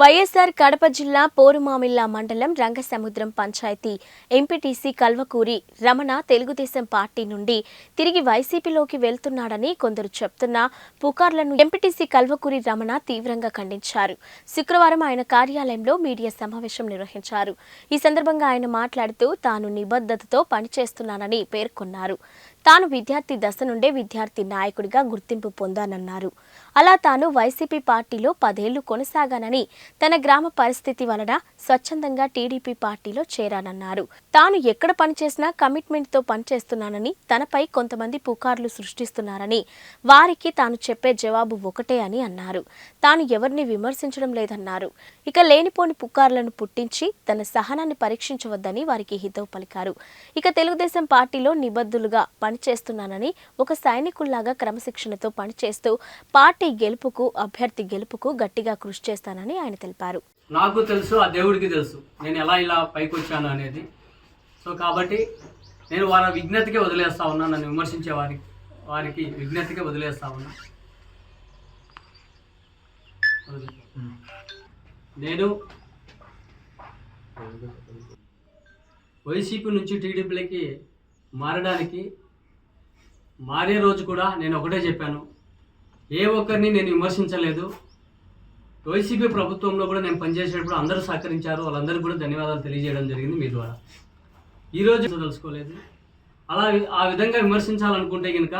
వైఎస్ఆర్ కడప జిల్లా పోరుమామిల్లా మండలం Rangasamudram panchayat MPTC Kalvakuri Ramana Telugu Desam party నుండి తిరిగి వైసీపీలోకి వెళ్తున్నాడని కొందరు చెప్తున్న పుకార్లను ఎంపీటీసీ కల్వకూరి రమణ తీవ్రంగా ఖండించారు. శుక్రవారం ఆయన కార్యాలయంలో మీడియా సమావేశం నిర్వహించారు. ఈ సందర్భంగా ఆయన మాట్లాడుతూ తాను నిబద్ధతతో పనిచేస్తున్నానని పేర్కొన్నారు. తాను విద్యార్థి దశ నుండే విద్యార్థి నాయకుడిగా గుర్తింపు పొందానన్నారు. అలా తాను వైసీపీ పార్టీలో పదేళ్ళు కొనసాగానని తన గ్రామ పరిస్థితి వలన స్వచ్ఛందంగా టీడీపీ పార్టీలో చేరానన్నారు. తాను ఎక్కడ పనిచేసినా కమిట్మెంట్తో పనిచేస్తున్నానని తనపై కొంతమంది పుకార్లు సృష్టిస్తున్నారని వారికి తాను చెప్పే జవాబు ఒకటే అని అన్నారు. తాను ఎవరిని విమర్శించడం లేదన్నారు. ఇక లేనిపోని పుకార్లను పుట్టించి తన సహనాన్ని పరీక్షించవద్దని వారికి హితవు పలికారు. ఇక తెలుగుదేశం పార్టీలో నిబద్ధులుగా పనిచేస్తున్నానని ఒక సైనికుల్లాగా క్రమశిక్షణతో పనిచేస్తూ పార్టీ గెలుపుకు అభ్యర్థి గెలుపుకు గట్టిగా కృషి చేస్తానని ఆయన తెలిపారు. నాకు తెలుసు ఆ దేవుడికి తెలుసు. నేను ఎలా ఇలా పైకి వచ్చాను అనేది సో కాబట్టి నేను వారి విజ్ఞతకే వదిలేస్తా ఉన్నా నన్ను విమర్శించే వారికి వారికి విజ్ఞతకే వదిలేస్తా ఉన్నా. నేను వైసీపీ నుంచి టీడీపీలకి మారడానికి మారే రోజు కూడా నేను ఒకటే చెప్పాను. ఏ ఒక్కరిని నేను విమర్శించలేదు. వైసీపీ ప్రభుత్వంలో కూడా నేను పనిచేసేటప్పుడు అందరూ సహకరించారు. వాళ్ళందరికీ కూడా ధన్యవాదాలు తెలియజేయడం జరిగింది మీ ద్వారా. ఈరోజు తెలుసుకోలేదు. అలా ఆ విధంగా విమర్శించాలనుకుంటే కనుక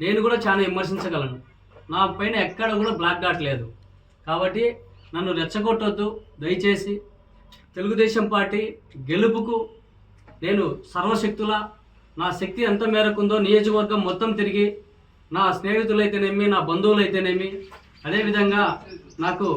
నేను కూడా చాలా విమర్శించగలను. నా పైన ఎక్కడ కూడా బ్లాక్ డాట్ లేదు. కాబట్టి నన్ను రెచ్చగొట్టొద్దు. దయచేసి తెలుగుదేశం పార్టీ గెలుపుకు నేను సర్వశక్తుల నా శక్తి ఎంత మేరకు ఉందో నియోజకవర్గం మొత్తం తిరిగి నా స్నేహితులైతేనేమి నా బంధువులైతేనేమి అదేవిధంగా నాకు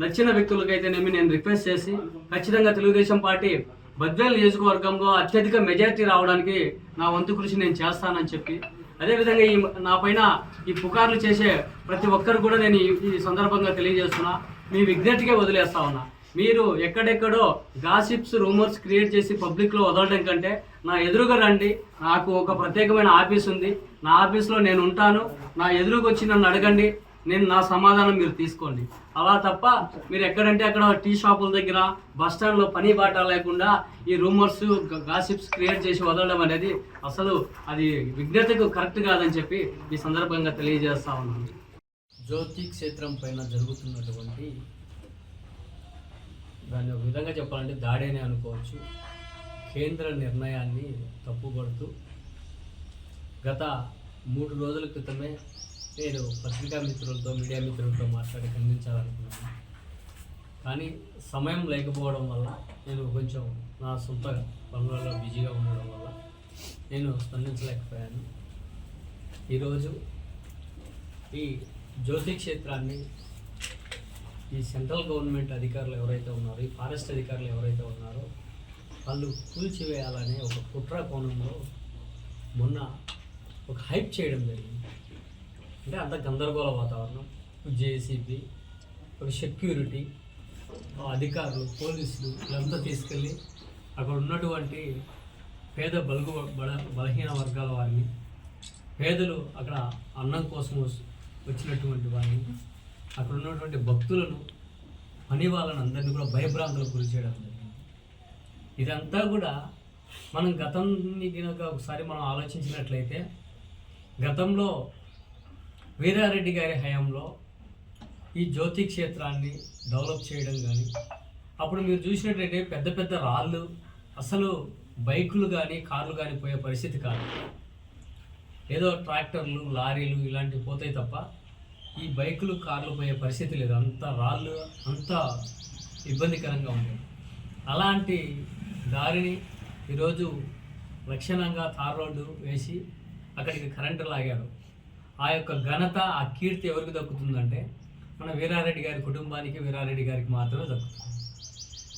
నచ్చిన వ్యక్తులకైతేనేమి నేను రిక్వెస్ట్ చేసి ఖచ్చితంగా తెలుగుదేశం పార్టీ బద్వేల్ నియోజకవర్గంలో అత్యధిక మెజార్టీ రావడానికి నా వంతు కృషి నేను చేస్తానని చెప్పి అదేవిధంగా ఈ నా పైన ఈ పుకార్లు చేసే ప్రతి ఒక్కరు కూడా నేను ఈ- ఈ సందర్భంగా తెలియజేస్తున్నా. మీ విజ్ఞతకే వదిలేస్తా ఉన్నా. మీరు ఎక్కడెక్కడో గాసిప్స్ రూమర్స్ క్రియేట్ చేసి పబ్లిక్లో వదలడం కంటే నా ఎదురుగా రండి. నాకు ఒక ప్రత్యేకమైన ఆఫీస్ ఉంది. నా ఆఫీస్లో నేను ఉంటాను. నా ఎదురుకొచ్చి వచ్చి నన్ను అడగండి. నేను నా సమాధానం మీరు తీసుకోండి. అలా తప్ప మీరు ఎక్కడంటే అక్కడ టీ షాపుల దగ్గర బస్ స్టాండ్లో పని బాట లేకుండా ఈ రూమర్స్ గాసిప్స్ క్రియేట్ చేసి వదలడం అనేది అసలు అది విజ్ఞతకు కరెక్ట్ కాదని చెప్పి ఈ సందర్భంగా తెలియజేస్తా ఉన్నాను. జ్యోతి క్షేత్రం పైన జరుగుతున్నటువంటి దాన్ని ఒక విధంగా చెప్పాలంటే దాడేనే అనుకోవచ్చు. కేంద్ర నిర్ణయాన్ని తప్పుపడుతూ గత మూడు రోజుల క్రితమే నేను పత్రికా మిత్రులతో మీడియా మిత్రులతో మాట్లాడి ఖండించాలనుకున్నాను కానీ సమయం లేకపోవడం వల్ల నేను కొంచెం నా సొంత పనులలో బిజీగా ఉండడం వల్ల నేను స్పందించలేకపోయాను. ఈరోజు ఈ జ్యోతి క్షేత్రాన్ని ఈ సెంట్రల్ గవర్నమెంట్ అధికారులు ఎవరైతే ఉన్నారో ఈ ఫారెస్ట్ అధికారులు ఎవరైతే ఉన్నారో వాళ్ళు కూల్చివేయాలనే ఒక కుట్ర కోణంలో మొన్న ఒక హైప్ చేయడం జరిగింది. అంటే అంత గందరగోళ వాతావరణం జేసీబీ ఒక సెక్యూరిటీ అధికారులు పోలీసులు వీళ్ళంతా తీసుకెళ్ళి అక్కడ ఉన్నటువంటి పేద బలుగు బల బలహీన వర్గాల వారిని పేదలు అక్కడ అన్నం కోసం వచ్చినటువంటి వారిని అక్కడ ఉన్నటువంటి భక్తులను పని వాళ్ళని అందరినీ కూడా భయభ్రాంతులకు గురి చేయడం జరిగింది. ఇదంతా కూడా మనం గతం కనుక ఒకసారి మనం ఆలోచించినట్లయితే గతంలో వీరారెడ్డి గారి హయాంలో ఈ జ్యోతి క్షేత్రాన్ని డెవలప్ చేయడం కానీ అప్పుడు మీరు చూసినట్లయితే పెద్ద పెద్ద రాళ్ళు అసలు బైకులు కానీ కార్లు కానీ పోయే పరిస్థితి కాదు. ఏదో ట్రాక్టర్లు లారీలు ఇలాంటివి పోతాయి తప్ప ఈ బైకులు కార్లు పోయే పరిస్థితి లేదు. అంత రాళ్ళు అంత ఇబ్బందికరంగా ఉండేది అలాంటి దారిని ఈరోజు లక్షణంగా తార్ రోడ్డు వేసి అక్కడికి కరెంటు లాగారు. ఆ యొక్క ఘనత ఆ కీర్తి ఎవరికి దక్కుతుందంటే మన వీరారెడ్డి గారి కుటుంబానికి వీరారెడ్డి గారికి మాత్రమే దక్కుతుంది.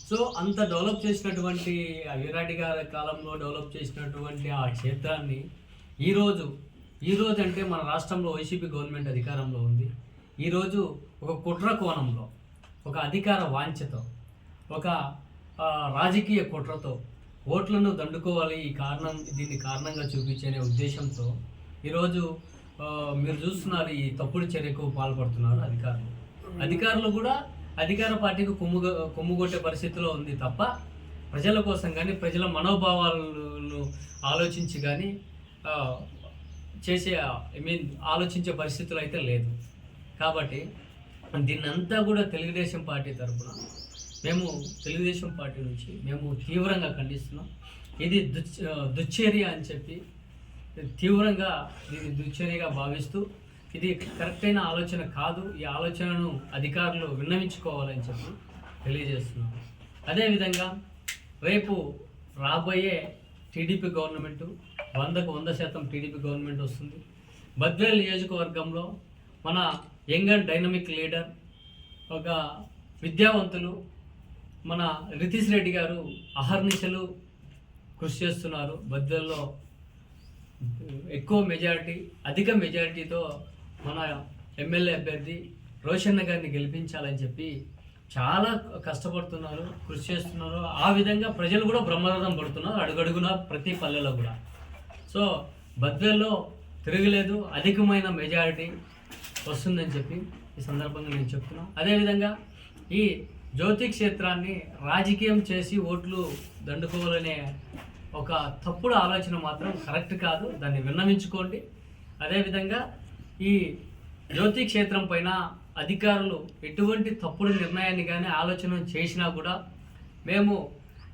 సో అంత డెవలప్ చేసినటువంటి ఆ వీరారెడ్డి గారి కాలంలో డెవలప్ చేసినటువంటి ఆ క్షేత్రాన్ని ఈరోజు ఈరోజు అంటే మన రాష్ట్రంలో వైసీపీ గవర్నమెంట్ అధికారంలో ఉంది. ఈరోజు ఒక కుట్ర కోణంలో ఒక అధికార వాంఛతో ఒక రాజకీయ కుట్రతో ఓట్లను దండుకోవాలి ఈ కారణం దీన్ని కారణంగా చూపించనే ఉద్దేశంతో ఈరోజు మీరు చూస్తున్నారు ఈ తప్పుడు చర్యకు పాల్పడుతున్నారు అధికారులు. అధికారులు కూడా అధికార పార్టీకి కొమ్ము కొమ్ముగొట్టే పరిస్థితిలో ఉంది తప్ప ప్రజల కోసం కానీ ప్రజల మనోభావాలను ఆలోచించి కానీ చేసే ఐ మీన్ ఆలోచించే పరిస్థితులు అయితే లేదు. కాబట్టి దీన్నంతా కూడా తెలుగుదేశం పార్టీ తరఫున మేము తెలుగుదేశం పార్టీ నుంచి మేము తీవ్రంగా ఖండిస్తున్నాం. ఇది దుచ్ దుశ్చర్య అని చెప్పి తీవ్రంగా దీన్ని దుర్చర్యగా భావిస్తూ ఇది కరెక్ట్ అయిన ఆలోచన కాదు. ఈ ఆలోచనను అధికారులు విన్నవించుకోవాలని చెప్పి తెలియజేస్తున్నాం. అదేవిధంగా రేపు రాబోయే టీడీపీ గవర్నమెంట్ వందకు వంద శాతం టీడీపీ గవర్నమెంట్ వస్తుంది. బద్వేల్ నియోజకవర్గంలో మన యంగ్ అండ్ డైనమిక్ లీడర్ ఒక విద్యావంతులు మన రితీష్ రెడ్డి గారు అహర్నిశలు కృషి చేస్తున్నారు బద్వేల్లో. ఎక్కువ మెజారిటీ అధిక మెజారిటీతో మన ఎమ్మెల్యే అభ్యర్థి రోషన్న గారిని గెలిపించాలని చెప్పి చాలా కష్టపడుతున్నారు కృషి చేస్తున్నారు. ఆ విధంగా ప్రజలు కూడా బ్రహ్మరథం పడుతున్నారు అడుగడుగున ప్రతి పల్లెలో కూడా. సో బద్వేల్లో తిరగలేదు అధికమైన మెజారిటీ వస్తుందని చెప్పి ఈ సందర్భంగా నేను చెప్తున్నాను అదేవిధంగా ఈ జ్యోతి క్షేత్రాన్ని రాజకీయం చేసి ఓట్లు దండుకోవాలనే ఒక తప్పుడు ఆలోచన మాత్రం కరెక్ట్ కాదు. దాన్ని విన్నవించుకోండి. అదేవిధంగా ఈ జ్యోతి క్షేత్రం పైన అధికారులు ఎటువంటి తప్పుడు నిర్ణయాన్ని కానీ ఆలోచన చేసినా కూడా మేము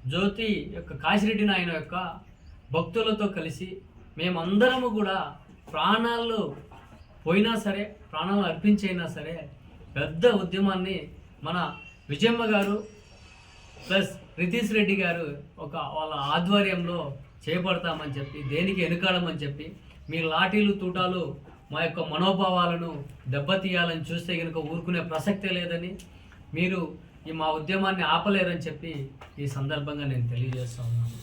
జ్యోతి యొక్క కాశిరెడ్డి నాయన యొక్క భక్తులతో కలిసి మేమందరము కూడా ప్రాణాలు పోయినా సరే ప్రాణాలు అర్పించైనా సరే పెద్ద ఉద్యమాన్ని మన విజయమ్మ గారు ప్లస్ రితీష్ రెడ్డి గారు ఒక వాళ్ళ ఆధ్వర్యంలో చేపడతామని చెప్పి దేనికి వెనుకాడమని చెప్పి మీ లాఠీలు తూటాలు మా యొక్క మనోభావాలను దెబ్బతీయాలని చూస్తే కనుక ఊరుకునే ప్రసక్తే లేదని మీరు ఈ మా ఉద్యమాన్ని ఆపలేరని చెప్పి ఈ సందర్భంగా నేను తెలియజేస్తా ఉన్నాను.